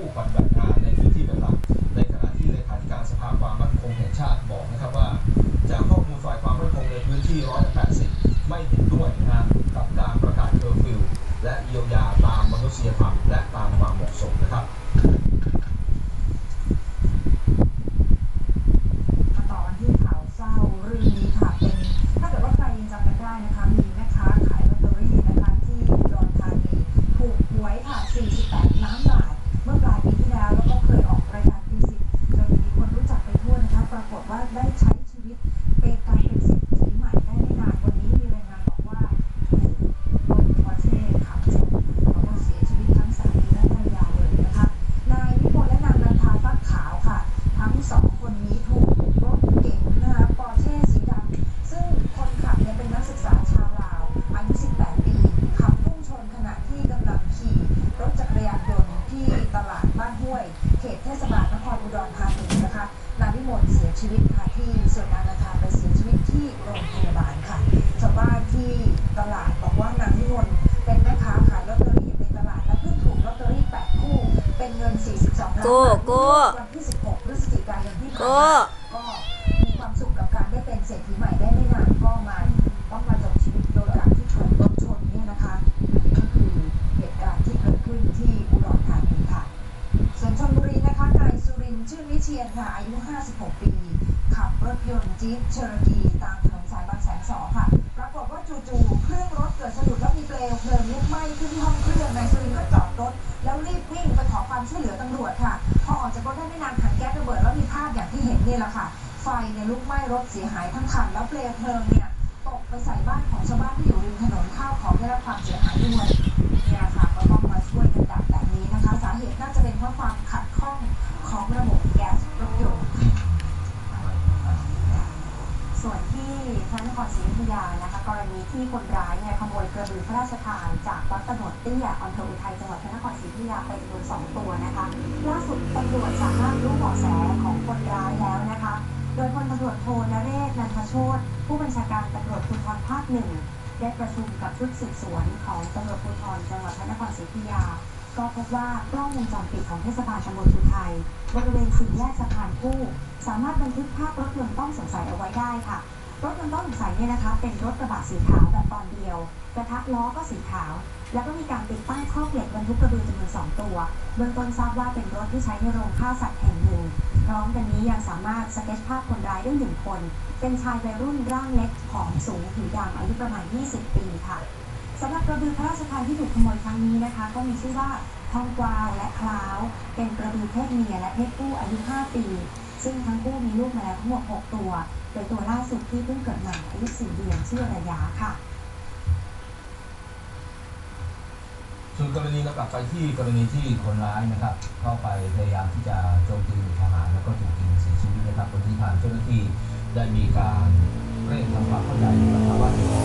ผู้ป มลเสียชีวิตค่ะที่ส่วนนางนันทาไปเสียชีวิตที่โรงพยาบาลค่ะชาวบ้านที่ตลาดบอกว่านางวิมลเป็นแม่ค้าขายลอตเตอรี่ในตลาดและเพิ่งถูกลอตเตอรี่8คู่เป็นเงิน 42ล้านบาทโก้โก้วันที่ 16พฤศจิกายนที่ผ่านโก้มา เชียนค่ะ อายุ 56 ปี ขับรถยนต์จี๊ปเชอร์กีตามถนนสายบางแสนสองค่ะ ปรากฏว่าจู่ๆ เครื่องรถเกิดสะดุดแล้วมีเปลวเพลิงลุกไหม้ขึ้นที่ห้องเครื่องนายสุรินทร์ก็จอดรถ แล้วรีบวิ่งไปขอความช่วยเหลือตำรวจค่ะ พอออกจากรถได้ไม่นานถังแก๊สระเบิดแล้วมีภาพอย่างที่เห็นนี่แหละค่ะ ไฟเนี่ยลุกไหม้รถเสียหายทั้งคัน แล้วเปลวเพลิงเนี่ยตกไปใส่บ้านของชาวบ้านที่อยู่ริมถนนข้าวของได้รับความเสียหายด้วยเนี่ยค่ะก็ต้องมาช่วยกันดับแบบนี้นะคะ สาเหตุน่าจะเป็นเพราะความขัดข้องของระบบแก๊สรถยนต์ ส่วนที่พระนครศรีอยุธยานะคะ กรณี ที่คนร้ายเนี่ยขโมยกระบือพระราชทานจากวัดตโนดเตี้ยอำเภออุทัยจังหวัดพระนครศรีอยุธยาไปจำนวนสองตัวนะคะล่าสุดตำรวจสามารถรู้เบาะแสของคนร้ายแล้วนะคะ โดยพลตำรวจโทนเรศนันทโชตผู้บัญชาการตำรวจภูธรภาคหนึ่งได้ประชุมกับชุดสืบสวนของตำรวจภูธรจังหวัดพระนครศรีอยุธยา ก็พบว่ากล้องวงจรปิดของเทศบาลตำบลอุทัยบริเวณสี่แยกสะพานคู่ สามารถบันทึกภาพรถยนต์ต้องสงสัยเอาไว้ได้ค่ะ รถยนต์ต้องสงสัยเนี่ยนะคะเป็นรถกระบะสีขาวแบบตอนเดียว กระทะล้อก็สีขาว แล้วก็มีการติดตั้งครอเหล็กบรรทุกกระบือจำนวนสองตัว เบื้องต้นทราบว่าเป็นรถที่ใช้ในโรงฆ่าสัตว์แห่งหนึ่งพร้อมกันนี้ยังสามารถสเก็ตภาพคนร้ายได้หนึ่งคน เป็นชายวัยรุ่นร่างเล็กผอมสูงผิวดำอายุประมาณ 20 ปีค่ะสำหรับกระบือพระราชทานที่ถูกขโมยครั้งนี้นะคะ ก็มีชื่อว่าทองกวาวและคล้าว เป็นกระบือเพศเมียและเพศผู้อายุ 5 ปี ซึ่งทั้งคู่มีลูกมาแล้วทั้งหมด 6 ตัว โดยตัวล่าสุดที่เพิ่งเกิดใหม่อายุ4เดือนชื่อระยะค่ะ ส่วนกรณีเรากลับไปที่กรณีที่คนร้ายนะครับ เข้าไปพยายามที่จะโจมตีทหารแล้วก็ถูกยิงเสียชีวิตนะครับวันนี้ทางเจ้าหน้าที่ได้มีการเร่งทำความเข้าใจกับ